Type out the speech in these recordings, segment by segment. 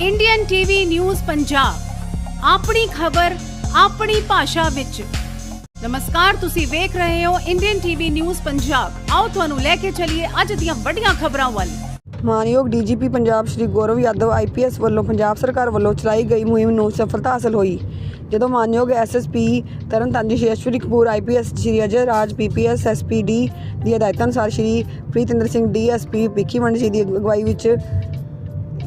Indian TV news Punjab ਆਪਣੀ ਖਬਰ, ਆਪਣੀ ਭਾਸ਼ਾ ਵਿੱਚ। ਨਮਸਕਾਰ, ਤੁਸੀਂ ਵੇਖ ਰਹੇ ਹੋ ਇੰਡੀਅਨ ਟੀਵੀ ਨਿਊਜ਼ ਪੰਜਾਬ ਆਓ ਤੁਹਾਨੂੰ ਲੈ ਕੇ ਚੱਲੀਏ ਅੱਜ ਦੀਆਂ ਵੱਡੀਆਂ ਖਬਰਾਂ ਵੱਲ। ਮਾਨਯੋਗ ਡੀਜੀਪੀ ਪੰਜਾਬ ਸ਼੍ਰੀ ਗੌਰਵ ਯਾਦਵ ਆਈਪੀਐਸ ਵੱਲੋਂ ਪੰਜਾਬ ਸਰਕਾਰ ਵੱਲੋਂ ਚਲਾਈ ਗਈ ਮੁਹਿੰਮ ਨੂੰ ਸਫਲਤਾ ਹਾਸਲ ਹੋਈ। ਜਦੋਂ ਮਾਨਯੋਗ SSP Tarn Taran ji Shri Kapoor IPS Shri Ajay Raj PPS SPD ਦੀ ਹਦਾਇਤਾਂ ਅਨੁਸਾਰ ਸ਼੍ਰੀ ਪ੍ਰੀਤਿੰਦਰ ਸਿੰਘ ਡੀਐਸਪੀ ਭਿੱਖੀਵੰਡ ਜੀ ਦੀ ਅਗਵਾਈ ਵਿੱਚ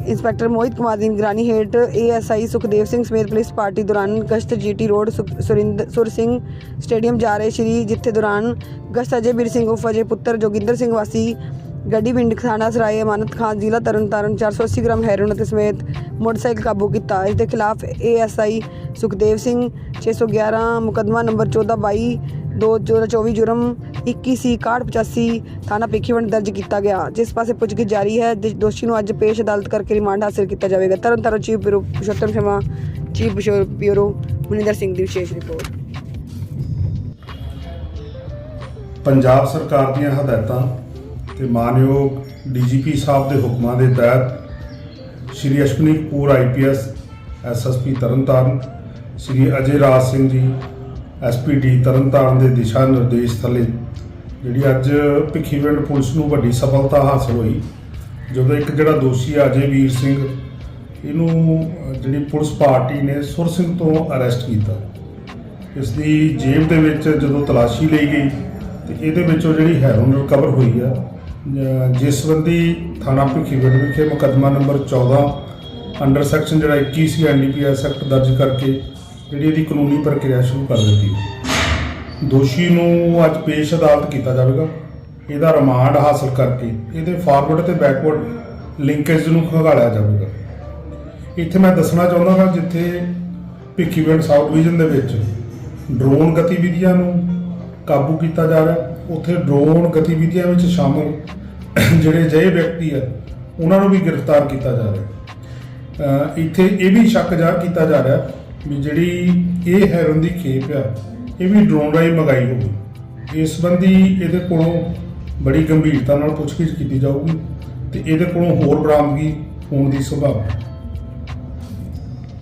ਇੰਸਪੈਕਟਰ ਮੋਹਿਤ ਕੁਮਾਰ ਦੀ ਨਿਗਰਾਨੀ ਹੇਠ ਏਐਸਆਈ ਸੁਖਦੇਵ ਸਿੰਘ ਸਮੇਤ ਪੁਲਿਸ ਪਾਰਟੀ ਦੌਰਾਨ ਗਸ਼ਤ ਜੀਟੀ ਰੋਡ ਸੁਖ- ਸੁਰਿੰਦ- ਸੁਰ ਸਿੰਘ ਸਟੇਡੀਅਮ ਜਾ ਰਹੇ ਸ਼੍ਰੀ, ਜਿੱਥੇ ਦੌਰਾਨ ਗਸ਼ਤ ਅਜੇ ਵੀਰ ਸਿੰਘ ਉਫ ਅਜੇ ਪੁੱਤਰ ਜੋਗਿੰਦਰ ਸਿੰਘ ਵਾਸੀ, ਗੱਡੀ ਪਿੰਡ ਥਾਣਾ ਸਰਾਏ, ਅਮਾਨਤ ਖਾਨ, ਜ਼ਿਲ੍ਹਾ ਤਰਨਤਾਰਨ 480 ਗ੍ਰਾਮ ਹੈਰੋਇਨ ਅਤੇ ਸਮੇਤ ਮੋਟਰਸਾਈਕਲ ਕਾਬੂ ਕੀਤਾ। ਇਸ ਦੇ ਖਿਲਾਫ ਏਐਸਆਈ ਸੁਖਦੇਵ ਸਿੰਘ 611 ਮੁਕੱਦਮਾ ਨੰਬਰ 1422 2024 ਜੁਰਮ 21 ਸੀ 6185 ਥਾਣਾ ਪੇਖੀਵੰਡ ਦਰਜ ਕੀਤਾ ਗਿਆ, ਜਿਸ ਪਾਸੇ ਪੁੱਛਗਿੱਛ ਜਾਰੀ ਹੈ ਦੋਸ਼ੀ ਨੂੰ ਅੱਜ ਪੇਸ਼ ਅਦਾਲਤ ਕਰਕੇ ਰਿਮਾਂਡ ਹਾਸਲ ਕੀਤਾ ਜਾਵੇਗਾ। Tarn Taran chief bureau Purshottam Sharma, chief bureau Maninder Singh ਦੀ ਵਿਸ਼ੇਸ਼ ਰਿਪੋਰਟ। ਪੰਜਾਬ ਸਰਕਾਰ ਦੀਆਂ ਹਦਾਇਤਾਂ ਤੇ ਮਾਨਯੋਗ ਡੀਜੀਪੀ ਸਾਹਿਬ ਦੇ ਹੁਕਮਾਂ ਦੇ ਤਹਿਤ Shri Ashwani Kapoor IPS SSP Tarn Taran Shri Ajay Raj Singh ji SPD Tarn Taran ਦੇ ਦਿਸ਼ਾ ਨਿਰਦੇਸ਼ ਥੱਲੇ ਜਿਹੜੀ ਅੱਜ ਭਿੱਖੀਵਿੰਡ ਪੁਲਿਸ ਨੂੰ ਵੱਡੀ ਸਫਲਤਾ ਹਾਸਲ ਹੋਈ, ਜਦੋਂ ਇੱਕ ਜਿਹੜਾ ਦੋਸ਼ੀ ਆ, ਅਜੇ ਵੀਰ ਸਿੰਘ, ਇਹਨੂੰ ਜਿਹੜੀ ਪੁਲਿਸ ਪਾਰਟੀ ਨੇ ਸੁਰ ਸਿੰਘ ਤੋਂ ਅਰੈਸਟ ਕੀਤਾ। ਇਸ ਦੀ ਜੇਬ ਦੇ ਵਿੱਚ ਜਦੋਂ ਤਲਾਸ਼ੀ ਲਈ ਗਈ, ਤੇ ਇਹਦੇ ਵਿੱਚੋਂ ਜਿਹੜੀ ਹੈਰੋਨ ਰਿਕਵਰ ਹੋਈ ਆ ਜਿਸ ਸੰਬੰਧੀ ਥਾਣਾ ਭਿੱਖੀਵਿੰਡ ਵਿਖੇ ਮੁਕੱਦਮਾ ਨੰਬਰ 14 ਅੰਡਰ ਸੈਕਸ਼ਨ ਜਿਹੜਾ 21 ਸੀ ਐਨਡੀਪੀਐਸ ਐਕਟ ਦਰਜ ਕਰਕੇ ਜਿਹੜੀ ਇਹਦੀ ਕਾਨੂੰਨੀ ਪ੍ਰਕਿਰਿਆ ਸ਼ੁਰੂ ਕਰ ਦਿੱਤੀ। ਦੋਸ਼ੀ ਨੂੰ ਅੱਜ ਪੇਸ਼ ਅਦਾਲਤ ਕੀਤਾ ਜਾਵੇਗਾ। ਇਹਦਾ ਰਿਮਾਂਡ ਹਾਸਲ ਕਰਕੇ ਇਹਦੇ ਫਾਰਵਰਡ ਤੇ ਬੈਕਵਰਡ ਲਿੰਕੇਜ ਨੂੰ ਖੰਗਾਲਿਆ ਜਾਵੇਗਾ। ਇੱਥੇ ਮੈਂ ਦੱਸਣਾ ਚਾਹੁੰਦਾ ਹਾਂ ਜਿੱਥੇ ਭਿੱਖੀਵਿੰਡ ਸਾਊਥ ਡਿਵੀਜ਼ਨ ਦੇ ਵਿੱਚ ਡਰੋਨ ਗਤੀਵਿਧੀਆਂ ਨੂੰ ਕਾਬੂ ਕੀਤਾ ਜਾ ਰਿਹਾ ਉੱਥੇ ਡਰੋਨ ਗਤੀਵਿਧੀਆਂ ਵਿੱਚ ਸ਼ਾਮਲ ਜਿਹੜੇ ਅਜਿਹੇ ਵਿਅਕਤੀ ਆ ਉਹਨਾਂ ਨੂੰ ਵੀ ਗ੍ਰਿਫਤਾਰ ਕੀਤਾ ਜਾ ਰਿਹਾ ਇੱਥੇ ਇਹ ਵੀ ਸ਼ੱਕ ਜ਼ਾਹਰ ਕੀਤਾ ਜਾ ਰਿਹਾ ਵੀ ਜਿਹੜੀ ਇਹ ਹੈਰੋਨ ਦੀ ਖੇਪ ਆ ਇਹ ਵੀ ਡਰੋਨ ਰਾਹੀਂ ਮੰਗਾਈ ਹੋਵੇ ਇਸ ਸੰਬੰਧੀ ਇਹਦੇ ਕੋਲੋਂ ਬੜੀ ਗੰਭੀਰਤਾ ਨਾਲ ਪੁੱਛਗਿੱਛ ਕੀਤੀ ਜਾਊਗੀ ਤੇ ਇਹਦੇ ਕੋਲੋਂ ਹੋਰ ਬਰਾਮਦਗੀ ਹੋਣ ਦੀ ਸੰਭਾਵਨਾ